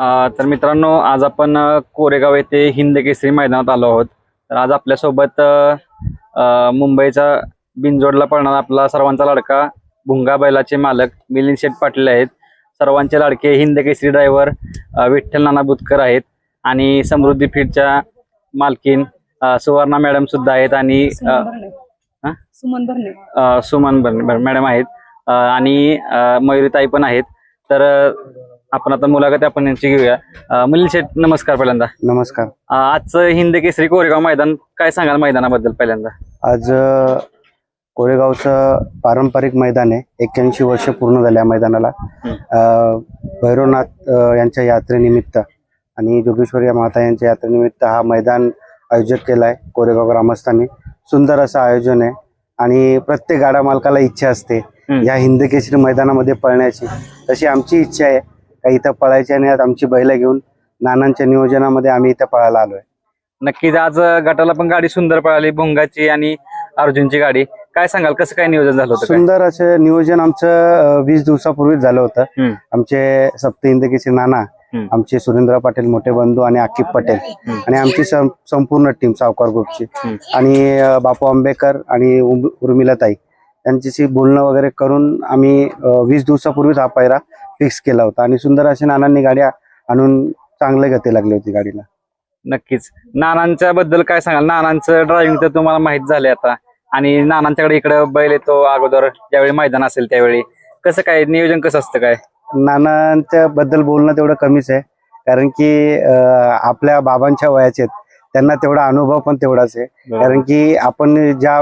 तर मित्रांनो आज आपण कोरेगाव येथे हिंद केसरी मैदानात आलो आहोत. तर आज आपल्यासोबत मुंबईचा बिनजोडला पळणारा आपला सर्वांचा लाडका भुंगा बैलाचे मालक मिलिंद शेठ पाटील आहेत. सर्वांचे लाडके हिंद केसरी ड्रायव्हर विठ्ठल नाना बुतकर आहेत. आणि समृद्धी फीडच्या मालकीन सुवर्णा मॅडम सुद्धा आहेत आणि सुमन भरणे? सुमन भरणे मॅडम आहेत. आणि मयुरीताई पण आहेत. तर आपण आता मुलाखत आपण यांची घेऊया. अ, मिलिंद शेठ नमस्कार पहिल्यांदा. नमस्कार. अ, आजचं हिंद केसरी कोरेगाव मैदान काय सांगाल मैदानाबद्दल पहिल्यांदा? आज अ, कोरेगावचं पारंपरिक मैदान आहे. एक्क्याऐंशी वर्ष पूर्ण झाले या मैदानाला. अ, भैरवनाथ अ, यांच्या यात्रेनिमित्त आणि जोगेश्वरी माता यांच्या यात्रेनिमित्त हा मैदान आयोजित केला आहे कोरेगाव ग्रामस्थांनी. सुंदर असं आयोजन आहे आणि प्रत्येक गाडा मालकाला इच्छा असते हम्म. या हिंद केसरी मैदानामध्ये पळण्याची. तशी आमची इच्छा आहे. का इथं पळायची आणि आज आमची बैलं घेऊन नानांच्या नियोजनामध्ये आम्ही इथं पळायला आलोय नक्कीच आज गटाला पण गाडी सुंदर पळाली भुंगाची आणि अर्जुनची गाडी काय सांगाल कसं काय नियोजन झालं होतं? सुंदर असं नियोजन आमचं वीस दिवसापूर्वीच झालं होतं. आमचे सप्त हिंदकीचे नाना. आमचे सुरेंद्र पाटील मोठे बंधू आणि आकिब पटेल. आणि आमची सं- संपूर्ण टीम सावकार ग्रुपची. आणि बापू आंबेकर आणि उम- उर्मिलाताई यांच्याशी बोलणं वगैरे करून आम्ही वीस दिवसापूर्वीच हा पायरा फिक्स केला होता. आणि सुंदर असे नानांनी गाड्या आणून चांगले गती लागली होती गाडीला. नक्कीच. नानांच्या बद्दल काय सांगाल? नानांचं ड्रायव्हिंग तर तुम्हाला माहीत झाले आता. आणि नानांच्याकडे इकडे बैल येतो अगोदर ज्यावेळी मैदान असेल त्यावेळी. कसं काय? नियोजन कसं असतं काय? नानांच्या बद्दल बोलणं तेवढं कमीच आहे. कारण की आपल्या बाबांच्या वयाचे. त्यांना तेवढा अनुभव पण तेवढाच आहे. कारण की आपण ज्या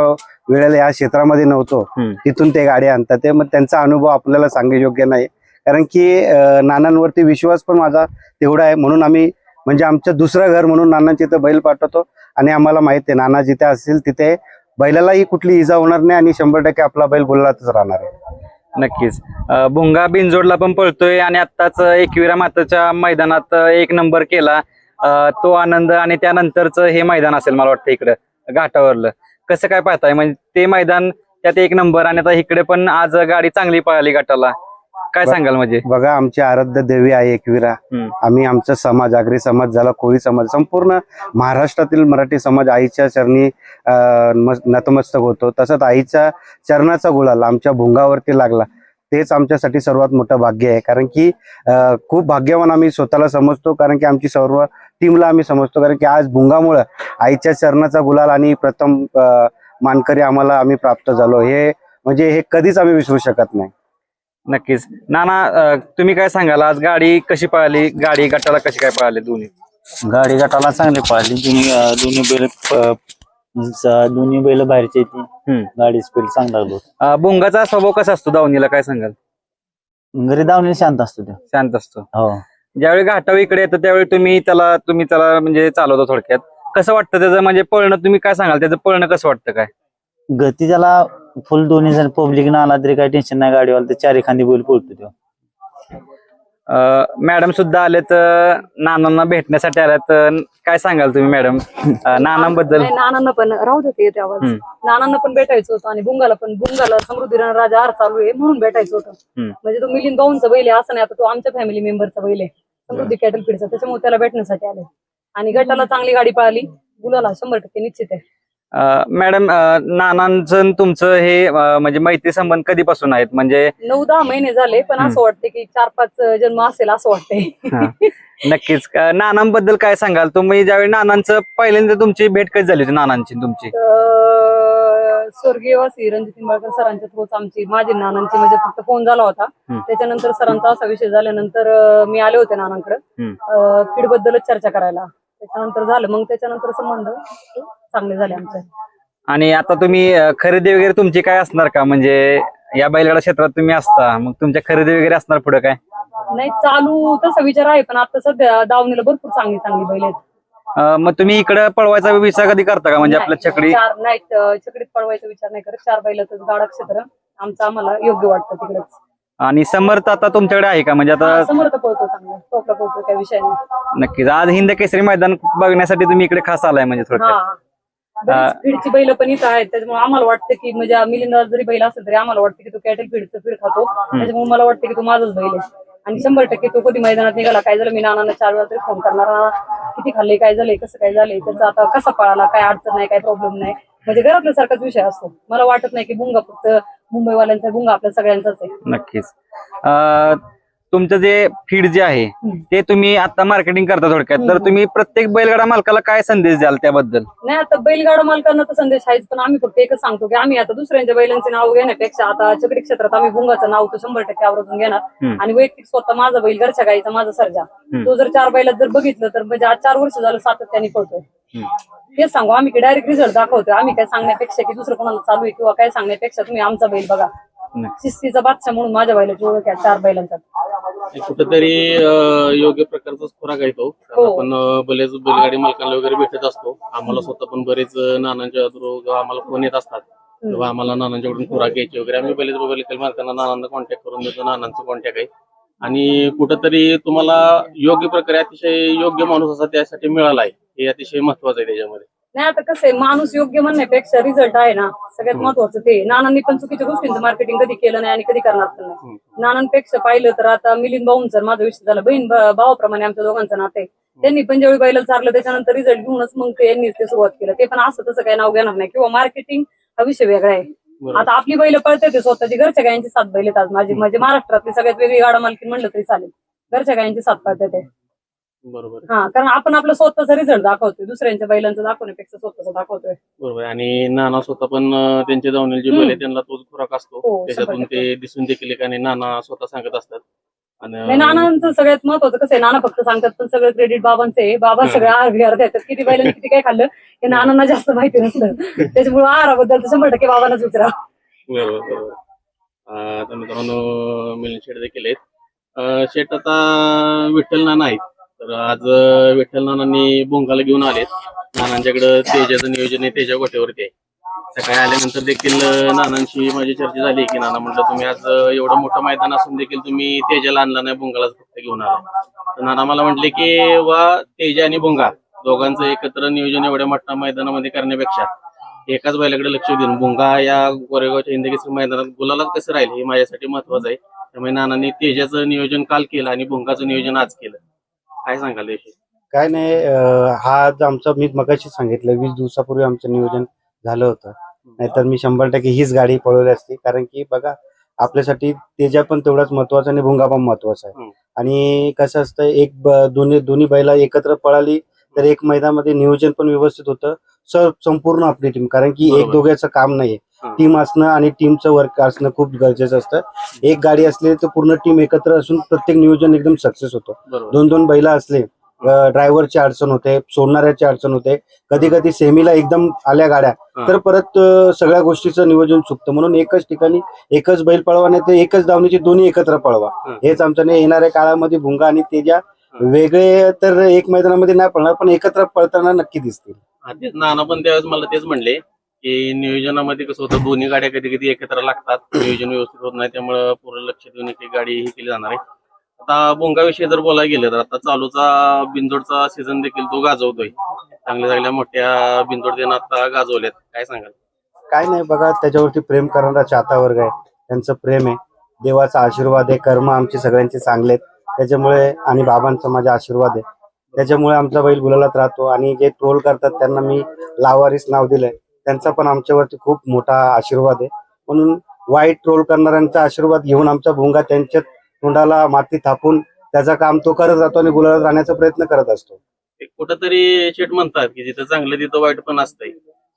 वेळेला या क्षेत्रामध्ये नव्हतो. तिथून ते गाडी आणतात. ते मग त्यांचा अनुभव आपल्याला सांगणे योग्य नाही. कारण की नानांवरती विश्वास पण माझा तेवढा आहे. म्हणून आम्ही म्हणजे आमचं दुसरं घर म्हणून नानांच्या इथं बैल पाठवतो. आणि आम्हाला माहीत आहे नाना जिथे असतील तिथे बैलालाही कुठली इजा होणार नाही आणि शंभर टक्के आपला बैल बोललाच राहणार आहे. नक्कीच. भुंगा बिनजोडला पण पळतोय आणि आत्ताच एकविरा माताच्या मैदानात एक नंबर केला. तो आनंद आणि त्यानंतरच हे मैदान असेल मला वाटतं इकडं घाटावरलं. कसं काय पाहताय? म्हणजे ते मैदान त्यात एक नंबर आणि आता इकडे पण आज गाडी चांगली पळाली घाटाला. काय सांगाल म्हणजे? बघा आमची आराध्य देवी आहे एकविरा. हम्म. आम्ही आमचा समाज आगरी समाज झाला कोळी समाज संपूर्ण महाराष्ट्रातील मराठी समाज आईच्या चरणी अं, नतमस्तक होतो. तसंच आईच्या चरणाचा गुलाल आमच्या भुंगावरती लागला. तेच आमच्यासाठी सर्वात मोठं भाग्य आहे. कारण की अं, खूप भाग्यवान आम्ही स्वतःला समजतो कारण की आमची सर्व टीमला आम्ही समजतो. कारण की आज भुंगामुळं आईच्या चरणाचा गुलाल आणि प्रथम अं, मानकरी आम्हाला आम्ही प्राप्त झालो. हे म्हणजे हे कधीच आम्ही विसरू शकत नाही. नक्कीच. नाना अं, तुम्ही काय सांगाल? आज गाडी कशी पळाली? गाडी गटाला कशी काय पळाली दोन्ही? गाडी गटाला चांगली पळाली. दोन्ही अं, दोन्ही बैल प- दोन्ही बैल बाहेरचे ती हम्म. गाडी स्पीड चांगला लागलो अं, भुंगाचा स्वभाव कसा असतो दावणीला? काय सांगाल? घरी धावणे शांत असतो तो. शांत असतो. हो. ज्यावेळी घाटावर इकडे येतं त्यावेळी तुम्ही त्याला तुम्ही त्याला म्हणजे चालवतो थोडक्यात. कसं वाटतं त्याचं? म्हणजे पळणं तुम्ही काय सांगाल? त्याचं पळणं कसं वाटतं काय? गती त्याला फुल दोन्ही जण पब्लिक ना आला तरी काही टेन्शन नाही गाडीवाला तर चार एखादी बैल पळतो तो. अं, मॅडम सुद्धा आलेत अं, नानांना भेटण्यासाठी आल्यात अं, काय सांगाल तुम्ही मॅडम अं, नानांबद्दल. नाही, नानांना पण राहू देते येते आवाज. हम्म. नानांना पण भेटायचं होतं आणि बुंगाला पण बुंगाला समृद्धी राजा आर चालू आहे म्हणून भेटायचं होतं. हम्म. म्हणजे तो मिलिंद भाऊंचा बैल आहे असं नाही आता तो आमच्या फॅमिली मेंबरचा बैल आहे. समृद्धी कॅटल फीडचा त्याच्यामुळे त्याला भेटण्यासाठी आले. आणि गटाला चांगली गाडी पळाली गुलाला शंभर टक्के निश्चित आहे. मॅडम नानांचं तुमचं हे म्हणजे मैत्री संबंध कधीपासून आहेत? म्हणजे नऊ दहा महिने झाले पण असं वाटते की चार पाच जन्म असेल असं वाटतंय. नक्कीच. नानांबद्दल काय सांगाल? तुम्ही ज्यावेळी नानांचं पहिल्यांदा तुमची भेट कधी झाली होती नानांची तुमची? स्वर्गीय वासी रणजित निंबाळकर सरांच्या थ्रूच आमची माझी नानांची म्हणजे फक्त फोन झाला होता. त्याच्यानंतर सरांचा असा विषय झाल्यानंतर मी आले होते नानांकडे. हम्म. फीड बद्दलच चर्चा करायला. त्याच्यानंतर झालं. मग त्याच्यानंतर संबंध चांगले झाले आमचे. आणि आता तुम्ही अं, खरेदी वगैरे तुमची काय असणार का? म्हणजे या बैलगाडा क्षेत्रात तुम्ही असता मग तुमच्या खरेदी वगैरे असणार पुढे काय? नाही चालू तसा विचार आहे पण आता सध्या दावणीला भरपूर चांगली चांगली बैल आहेत. अं, मग तुम्ही इकडे पळवायचा विचार कधी करता का? म्हणजे आपल्या चार नाही अं, छकडीत पळवायचा विचार नाही करत. चार बैलातच गाडा क्षेत्र आमचं आम्हाला योग्य वाटतं तिकडेच. आणि समर्थ आता तुमच्याकडे आहे का? म्हणजे आता समर्थ पळतो चांगला. टोपला नक्कीच. आज हिंद केसरी मैदान बघण्यासाठी तुम्ही इकडे खास आलाय म्हणजे थोडक्यात. हा बरीच फीडची बैल पण इथं आहेत. त्याच्यामुळे आम्हाला वाटतं की म्हणजे मिलिंदा जरी बैल असेल तरी आम्हाला वाटतं की तो कॅटल फीडचं फीड खातो. त्याच्यामुळे मला वाटतं की तो माझाच बैल आहे. आणि शंभर टक्के तो कधी मैदानात निघाला काय झालं मी नानांना चार वेळा तरी फोन करणार नाना, किती खाल्ले काय झालंय कसं काय झालंय त्याचा आता कसा पळाला काय अडचण नाही काय प्रॉब्लेम नाही. म्हणजे घरातल्या सारखाच विषय असतो. मला वाटत नाही की भुंगा फक्त मुंबईवाल्यांचा भुंगा आपल्या सगळ्यांचाच आहे नक्कीच अं, तुमचं जे फीड जे आहे हम्म. ते तुम्ही आता मार्केटिंग करता थोडक्यात तर हम्म. तुम्ही प्रत्येक बैलगाडा मालकाला काय संदेश द्याल त्याबद्दल नाही आता बैलगाडा मालकांना तर संदेश आहेच पण आम्ही फक्त एकच सांगतो की आम्ही आता दुसऱ्यांच्या बैलांचे नाव घेण्यापेक्षा आता चक्री क्षेत्रात आम्ही भुंगाचं नाव तर शंभर टक्के आवर्जून घेणार हम्म. आणि वैयक्तिक स्वतः माझा बैल घरच्या गाईचा माझा सर्जा. तो जर चार बैलात जर बघितलं तर म्हणजे आज चार वर्ष झालं सातत्याने पळतोय तेच सांगू आम्ही की डायरेक्ट रिझल्ट दाखवतोय. आम्ही काय सांगण्यापेक्षा की दुसरं कोणाला चालू आहे किंवा काय सांगण्यापेक्षा तुम्ही आमचा बैल बघा. शिस्तीचा बादशाह म्हणून माझ्या बैलाची ओळख आहे चार बैलांच्यात. कुठेतरी योग्य प्रकारचाच खुराक आहे तो. हो. आपण बरेच बैलगाडी मालकांना वगैरे भेटत असतो. आम्हाला स्वतः पण बरेच नानांच्या आम्हाला फोन येत असतात. तेव्हा आम्हाला नानांच्याकडून खुराक घ्यायची वगैरे. आम्ही बरेच बैलगाडी मालकांना नानांना कॉन्टॅक्ट करून देतो. नानांचा कॉन्टॅक्ट आहे. आणि कुठंतरी तुम्हाला योग्य प्रकारे अतिशय योग्य माणूस असा त्यासाठी मिळाला आहे. हे अतिशय महत्वाचं आहे त्याच्यामध्ये. नाही आता कसं आहे माणूस योग्य म्हणण्यापेक्षा रिझल्ट आहे ना सगळ्यात महत्वाचं ते. नानांनी पण चुकीच्या गोष्टींचं मार्केटिंग कधी केलं नाही आणि कधी करणार पण नाही. नानांपेक्षा पाहिलं तर आता मिलिंद भाऊंचं माझा विषय झाला बहीण भावाप्रमाणे आमच्या दोघांचं नाते त्यांनी पण ज्यावेळी बैलाला चारलं त्याच्यानंतर रिझल्ट घेऊनच मग ते यांनी ते सुरुवात केलं. ते पण असं तसं काही नाव घेणार नाही. किंवा मार्केटिंग हा विषय वेगळा आहे. आता आपली बैल पळते ते स्वतःची. घरच्या गायांची सात बैल आज माझी म्हणजे महाराष्ट्रातली सगळ्यात वेगळी गाडा मालकी म्हणलं तरी चालेल. घरच्या गायांची सात पळते ते. बरोबर. हा कारण आपण आपलं स्वतःचा रिझल्ट दाखवतोय. दुसऱ्यांच्या बैलांचं दाखवण्यापेक्षा स्वतःचा दाखवतोय. बरोबर. आणि नाना स्वतः पण त्यांचे जाऊन जे बैल त्यांना तोच खुराक असतो. हो, त्याच्यातून ते दिसून देखील आणि नाना स्वतः सांगत असतात. नाही आणि नानांचं सगळ्यात महत्वाचं कसं आहे नाना फक्त सांगतात पण सगळं क्रेडिट बाबांचं आहे. बाबा सगळं आहार विहार देतात. किती बैलांनी किती काय खाल्लं हे नानांना जास्त माहिती नसतं. त्याच्यामुळे आहाराबद्दल शंभर टक्के बाबांनाच विचारा. बरोबर मित्रांनो मिलिंद शेट देखील आहेत. शेट आता विठ्ठल नाना आहेत. तर आज विठ्ठल नानांनी बोंगाला घेऊन आलेत. नानांच्याकडे तेजाचं नियोजन आहे तेजा गोट्यावरती आहे. सकाळी आल्यानंतर देखील नानांशी माझी चर्चा झाली की नाना म्हटलं तुम्ही आज एवढं मोठं मैदान असून देखील तुम्ही तेजाला आणला नाही भोंगालाच फक्त घेऊन आला. तर नाना मला म्हटले की वा तेजा आणि भोंगा दोघांचं एकत्र नियोजन एवढ्या मोठ्या मैदानामध्ये करण्यापेक्षा एकाच बैलाकडे लक्ष देऊन भोंगा या कोरेगावच्या हिंदकेसरी मैदानात गुलाला कसं राहील हे माझ्यासाठी महत्वाचं आहे. त्यामुळे नानांनी तेजाचं नियोजन काल केलं आणि भोंगाचं नियोजन आज केलं. काय सांगाल याविषयी? काय नाही हा आज आमचं मी मगाशी सांगितलं वीस दिवसापूर्वी आमचं नियोजन झालं होतं. नाहीतर मी शंभर टक्के हीच गाडी पळवली असती. कारण की बघा आपल्यासाठी तेजा पण तेवढाच महत्त्वाचा आणि भुंगा पण महत्त्वाचा आहे. आणि कसं असतं एक दोन्ही दोन्ही बैला एकत्र पळाली तर एक मैदानामध्ये नियोजन पण व्यवस्थित होतं. स- संपूर्ण आपली टीम कारण की एक. दोघांचं काम नाहीये. टीम असणं आणि टीमचं वर्क असणं खूप गरजेचं असतं. एक गाडी असली तर पूर्ण टीम एकत्र असून प्रत्येक नियोजन एकदम सक्सेस होतं. दोन दोन बैला असले ड्रायव्हरची अडचण होते सोडणाऱ्याची अडचण होते. कधी कधी सेमीला एकदम आल्या गाड्या. तर परत सगळ्या गोष्टीचं नियोजन चुकतं. म्हणून एकच ठिकाणी एकच बैल पळवा नाही तर एकच दावणीची दोन्ही एकत्र पळवा. हेच आमच्या येणाऱ्या काळामध्ये भुंगा आणि तेजा वेगळे तर एक मैदानामध्ये नाही पळणार पण एकत्र पळताना नक्की दिसतील. नाना पण त्यावेळेस मला तेच म्हणले की नियोजनामध्ये कसं होतं दोन्ही गाड्या कधी कधी एकत्र लागतात नियोजन व्यवस्थित होत नाही त्यामुळे पूर्ण लक्ष देऊन एक एक गाडी ही केली जाणार आहे. आता बोंगाविषयी जर बोलायला गेलं तर आता चालूचा बिंजोडचा सीझन देखील तो गाजवतोय. चांगल्या चांगल्या मोठ्या बिंजोड देणं आता गाजवल्यात. काय सांगाल? काय नाही बघा त्याच्यावरती प्रेम करणारा चाहता वर्ग आहे. त्यांचं प्रेम आहे. देवाचा आशीर्वाद आहे. कर्म आमचे सगळ्यांचे चांगले आहेत त्याच्यामुळे आणि बाबांचा माझा आशीर्वाद आहे. त्याच्यामुळे आमचा बैल गुलालात राहतो आणि जे ट्रोल करतात त्यांना मी लावारीस नाव दिलंय. त्यांचा पण आमच्यावरती खूप मोठा आशीर्वाद आहे. म्हणून वाईट ट्रोल करणाऱ्यांचा आशीर्वाद घेऊन आमचा भोंगा त्यांच्यात तोंडाला माती थापून त्याचा काम तो करत राहतो आणि गुलालात राहण्याचा प्रयत्न करत असतो. कुठंतरी शेट म्हणतात की जिथं चांगलं तिथं वाईट पण असतंय.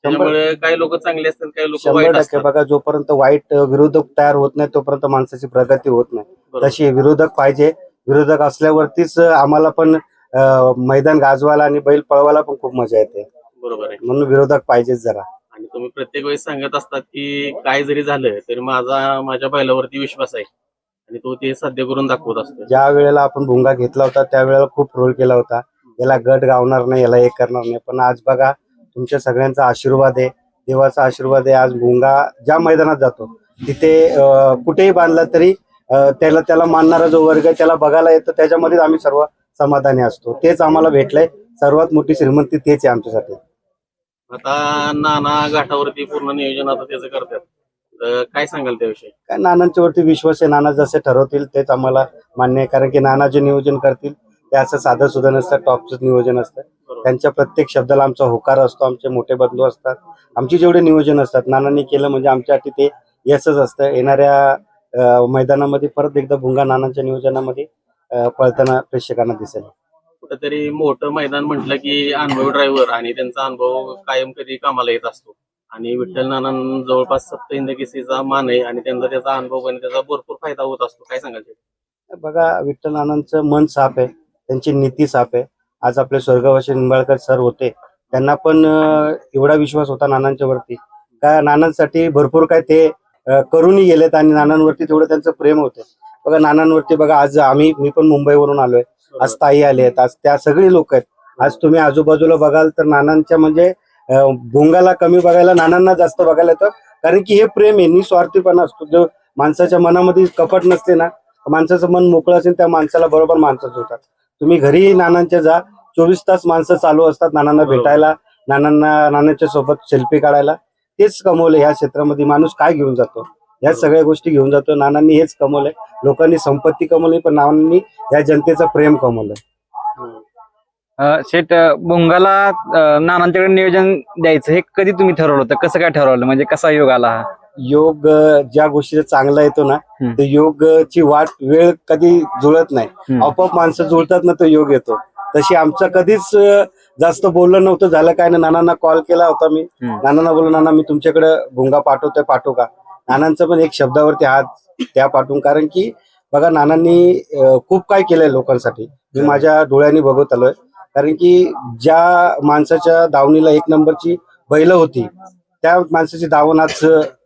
त्यामुळे काही लोक चांगले असतात काही लोक वाईट टक्के. बघा जोपर्यंत वाईट विरोधक तयार होत नाही तोपर्यंत माणसाची प्रगती होत नाही. तशी विरोधक पाहिजे. विरोधक असल्यावरतीच आम्हाला पण मैदान गाजवायला आणि बैल पळवायला पण खूप मजा येते. बरोबर आहे. म्हणून विरोधक पाहिजेच जरा. आणि तुम्ही प्रत्येक वेळेस सांगत असतात की काय जरी झालं तरी माझा माझ्या बैलावरती विश्वास आहे. आणि तो ते साध्य करून दाखवत असतो ज्या वेळेला आपण भुंगा घेतला होता त्या वेळेला खूप रोल केला होता. याला गट गावणार नाही याला हे करणार नाही. पण आज बघा तुमच्या सगळ्यांचा आशीर्वाद आहे देवाचा आशीर्वाद आहे. आज भुंगा ज्या मैदानात जातो तिथे कुठेही बांधला तरी त्याला त्याला मानणारा जो वर्ग आहे त्याला बघायला येतो. त्याच्यामध्येच आम्ही सर्व समाधानी असतो. तेच आम्हाला भेटलंय. सर्वात मोठी श्रीमंती तेच आहे आमच्यासाठी. आता नाना घाटावरती पूर्ण नियोजन आता त्याचं करतात. काय सांगाल त्याविषयी? काय नानांच्या वरती विश्वास आहे नाना जसे ठरवतील तेच आम्हाला मान्य आहे. कारण की नाना जे नियोजन करतील ते असं साधं सुद्धा नसतं टॉपच नियोजन असतं. त्यांच्या प्रत्येक शब्दाला आमचा होकार असतो आमचे मोठे बंधू असतात. आमची जेवढे नियोजन असतात नानांनी केलं म्हणजे आमच्यासाठी ते यशच असतं. येणाऱ्या अं, मैदानामध्ये परत एकदा भुंगा नानांच्या नियोजनामध्ये अं, पळताना प्रेक्षकांना दिसेल. कुठेतरी मोठं मैदान म्हटलं की अनुभवी ड्रायव्हर आणि त्यांचा अनुभव कायम कधी कामाला येत असतो. आणि विठ्ठल नानां जवळपास सप्त हिंद मान आहे आणि त्यांचा त्याचा अनुभव आणि त्याचा भरपूर फायदा होत असतो. काय सांगाल ते? बघा विठ्ठल नानांचं मन साफ आहे त्यांची नीती साफ आहे. आज आपले स्वर्गवासी निंबाळकर सर होते त्यांना पण अं, एवढा विश्वास होता नानांच्या वरती. का नानांसाठी भरपूर काय ते अं, करूनही गेलेत आणि नानांवरती तेवढं त्यांचं प्रेम होतं. बघा नानांवरती बघा आज आम्ही मी पण मुंबईवरून आलोय. आज ताई आले आहेत आज त्या सगळी लोक आहेत. आज तुम्ही आजूबाजूला बघाल तर नानांच्या म्हणजे भोंगाला कमी बघायला नानांना जास्त बघायला येतं. कारण की हे प्रेम आहे निस्वार्थीपणा असतो. जो माणसाच्या मनामध्ये कपट नसते ना माणसाचं मन मोकळं असेल त्या माणसाला बरोबर माणसं होतात. तुम्ही घरी नानांच्या जा चोवीस तास माणसं चालू असतात नानांना. भेटायला नानांना नानांच्या सोबत सेल्फी काढायला. तेच कमवलं ह्या क्षेत्रामध्ये माणूस काय घेऊन जातो? ह्या सगळ्या गोष्टी घेऊन जातो. नानांनी हेच कमवलंय. लोकांनी संपत्ती कमवली पण नानांनी या जनतेचं प्रेम कमवलंय. शेट भुंगाला अं, नानांच्याकडे नियोजन द्यायचं हे कधी तुम्ही ठरवलं होतं? कसं काय ठरवलं? म्हणजे कसा योग आला हा? योग ज्या गोष्टीचा चांगला येतो ना. ते योगची वाट वेळ कधी जुळत नाही. आपोआप माणसं जुळतात ना तो योग येतो. तशी आमचं कधीच जास्त बोलणं नव्हतं. झालं काय ना नानांना कॉल केला होता मी. नानांना बोललो नाना मी तुमच्याकडे भुंगा पाठवतोय पाठवू का नानांचं पण एक शब्दावरती हात त्या पाठवून कारण की बघा नानांनी खूप काय केलंय लोकांसाठी. मी माझ्या डोळ्यांनी बघत आलोय. कारण की ज्या माणसाच्या धावणीला एक नंबरची बैल होती त्या माणसाची दावण आज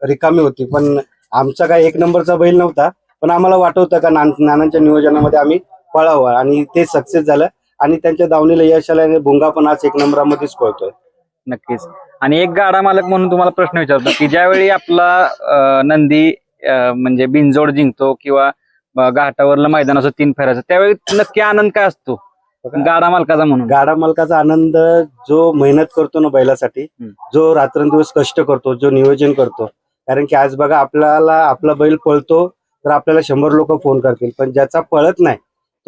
रिकामी होती. पण आमचा काय एक नंबरचा बैल नव्हता. पण आम्हाला वाटत का नान- नानांच्या नियोजनामध्ये आम्ही पळावं आणि ते सक्सेस झालं. आणि त्यांच्या धावणीला यश आलं आणि भुंगा पण आज एक नंबरामध्येच पळतोय. नक्कीच. आणि एक गाडा मालक म्हणून तुम्हाला प्रश्न विचारतो की ज्यावेळी आपला नंदी म्हणजे बिनजोड जिंकतो किंवा घाटावरलं मैदान असं तीन फेरायचं त्यावेळी नक्की आनंद काय असतो? गाडा मालकाचा म्हणून गाडा मालकाचा आनंद जो मेहनत करतो ना बैलासाठी. जो रात्रंदिवस कष्ट करतो जो नियोजन करतो कारण की आज बघा आपल्याला आपला बैल पळतो तर आपल्याला शंभर लोक फोन करतील पण ज्याचा पळत नाही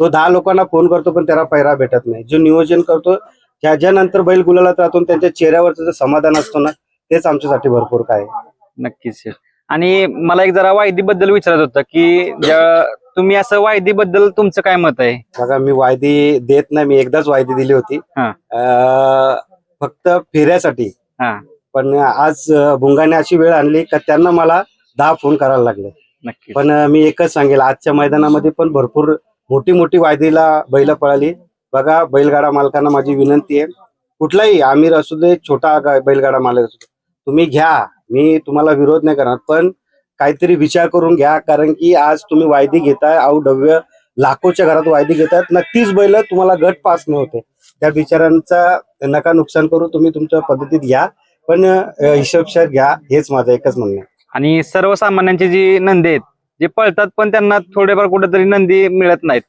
तो दहा लोकांना फोन करतो पण त्याला पैरा भेटत नाही जो नियोजन करतो त्याच्यानंतर बैल गुलाला राहतो त्यांच्या चेहऱ्यावरचं जे समाधान असतो ना तेच आमच्यासाठी भरपूर काय. नक्कीच. आणि मला एक जरा वायदी बद्दल विचारत होतं की ज्या तुम्ही असं वायदी बद्दल तुमचं काय मत आहे? बघा मी वायदी देत नाही मी एकदाच वायदी दिली होती. हा. अं, फक्त फेऱ्यासाठी हा. पण आज अं, भुंगाने अशी वेळ आणली का त्यांना मला दहा फोन करायला लागले. पण अं, मी एकच सांगेल आजच्या मैदानामध्ये पण भरपूर मोठी मोठी वायदीला बैल पळाली. बघा बैलगाडा मालकांना माझी विनंती आहे. कुठलाही आमिर असू दे छोटा गा- बैलगाडा मालक असू दे तुम्ही घ्या. मी तुम्हाला विरोध नाही करणार. पण काहीतरी विचार करून घ्या कारण की आज तुम्ही वायदी घेताय अवढव्य लाखोच्या घरात वायदी घेतात नक्कीच बैल तुम्हाला गट पास नाही होते त्या बिचारांचा नका नुकसान करू तुम्ही तुमच्या पद्धतीत घ्या. पण हिशोबशार घ्या हेच माझं एकच म्हणणं आहे. आणि सर्वसामान्यांची जी नंदी आहेत जे पळतात पण त्यांना थोडेफार कुठेतरी नंदी मिळत नाहीत.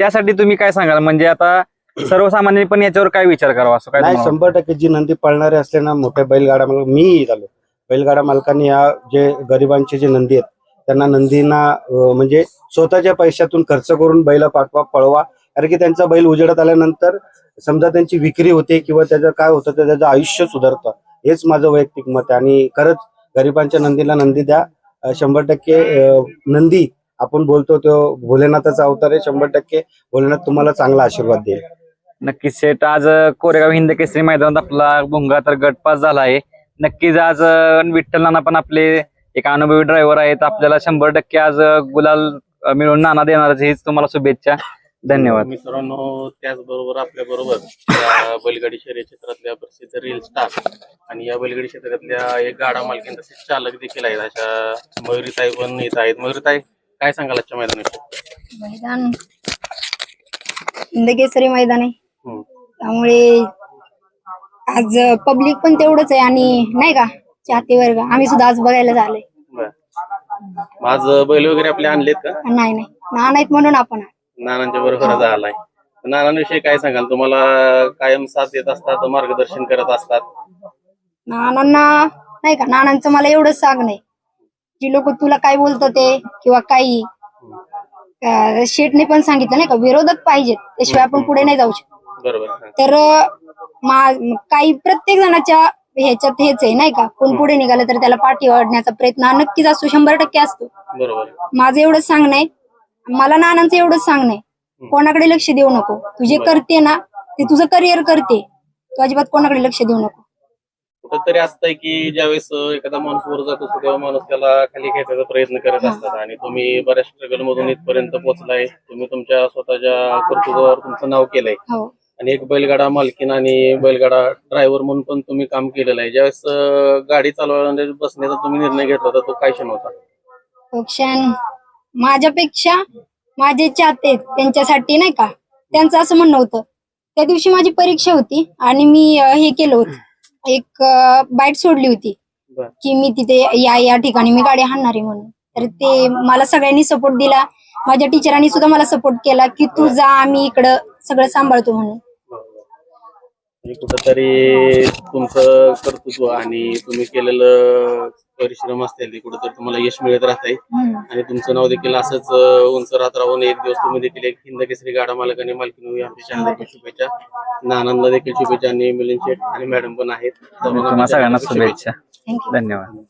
त्यासाठी तुम्ही काय सांगाल? म्हणजे आता सर्वसामान्यांनी पण याच्यावर काय विचार करावा असं काय शंभर टक्के जी नंदी पळणारे असले ना मोठ्या बैलगाडा मालक मी झालो. बैलगाडा मालकांनी या जे गरिबांचे जे नंदी आहेत त्यांना नंदींना म्हणजे स्वतःच्या पैशातून खर्च करून बैल पाठवा पळवा. कारण की त्यांचा बैल उजेडत आल्यानंतर समजा त्यांची विक्री होते किंवा त्याचं काय होतं तर त्याचं आयुष्य सुधारतं. हेच माझं वैयक्तिक मत आहे. आणि खरंच गरिबांच्या नंदीला नंदी द्या. शंभर टक्के नंदी. आपण बोलतो तो भोलेनाथाचा अवतार आहे. शंभर टक्के भोलेनाथ तुम्हाला चांगला आशीर्वाद देईल. नक्कीच शेट आज कोरेगाव हिंद केसरी मैदानात आपला भुंगा तर गटपास झाला आहे. नक्कीच आज विठ्ठल नाना पण आपले एक अनुभवी ड्रायव्हर आहेत. आपल्याला शंभर टक्के आज गुलाल अं, मिळवून नाना देणारच हेच तुम्हाला शुभेच्छा. धन्यवाद. मित्रांनो त्याचबरोबर आपल्या बरोबर बैलगाडी शर्यत क्षेत्रातल्या प्रसिद्ध रील स्टार आणि या बैलगाडी क्षेत्रातल्या एक गाडा मालकीन तसेच चालक देखील आहेत. अशा मयुरीताई पण येत आहेत. मयुरीताई काय सांगाल आजच्या मैदानाविषयी? मैदान. हिंदकेसरी मैदान आहे. त्यामुळे आज पब्लिक पण तेवढंच आहे आणि नाही का? चाहते वर्ग आम्ही सुद्धा आज बघायला झालोय. बरं. आज बैल वगैरे आपले आणलेत का? नाही नाही. ना नाहीत म्हणून आपण. नानांच्या बरोबरच आलाय नानांविषयी काय सांगाल? तुम्हाला कायम साथ देत असतात मार्गदर्शन करत असतात. नानांना नाही का? नानांचं मला एवढंच सांगणं आहे जी लोक तुला काय बोलतात ते किंवा काही अं, शेठने पण सांगितलं नाही का? विरोधक पाहिजेत. त्याशिवाय आपण पुढे नाही जाऊ शकत. बरोबर. तर मा- काही प्रत्येक जणाच्या ह्याच्यात हेच आहे नाही का? कोण पुढे निघालं तर त्याला पाठी ओढण्याचा प्रयत्न हा नक्कीच असतो शंभर टक्के असतो. बरोबर. माझं एवढंच सांगणं आहे. मला नानांचं एवढंच सांगणं आहे. कोणाकडे लक्ष देऊ नको? तू जे करते ना ते तुझं करिअर करते. तू अजिबात कोणाकडे लक्ष देऊ नको. कुठंतरी असतंय की ज्यावेळेस एखादा माणूस वर जात असतो तेव्हा माणूस त्याला खाली खेचायचा प्रयत्न करत असतात. आणि तुम्ही बऱ्याच स्ट्रगल मधून इथपर्यंत पोहोचलाय. तुम्ही तुमच्या स्वतःच्या कर्तृत्वावर तुमचं नाव केलंय. हो. आणि एक बैलगाडा मालकीन आणि बैलगाडा ड्रायव्हर म्हणून पण तुम्ही काम केलेलं आहे. ज्यावेळेस अं, गाडी चालवण्याचा बसण्याचा तुम्ही निर्णय घेतला होता तो काय क्षण होता? क्षण माझ्यापेक्षा माझे चाहते आहेत, त्यांच्यासाठी नाही का? त्यांचं असं म्हणणं होतं. त्या दिवशी माझी परीक्षा होती आणि मी अं, हे केलं होतं. एक बाईट सोडली होती बर. की मी तिथे या या ठिकाणी मी गाडी हाणणार आहे म्हणून. तर ते मला सगळ्यांनी सपोर्ट दिला. माझ्या टीचरांनी सुद्धा मला सपोर्ट केला की तू जा आम्ही इकडं सगळं सांभाळतो म्हणून. म्हणजे कुठंतरी तुमचं कर्तृत्व आणि तुम्ही केलेलं परिश्रम असतील ते कुठंतरी तुम्हाला यश मिळत राहतंय. हम्म. आणि तुमचं नाव देखील असंच उंच राहत राहून एक दिवस तुम्ही देखील एक हिंद केसरी गाडा मालक आणि मालकीन होई आमच्या चॅनल देखील शुभेच्छा. नानांना देखील शुभेच्छा आणि मिलिंद शेठ आणि मॅडम पण आहेत. सगळ्यांना शुभेच्छा. धन्यवाद.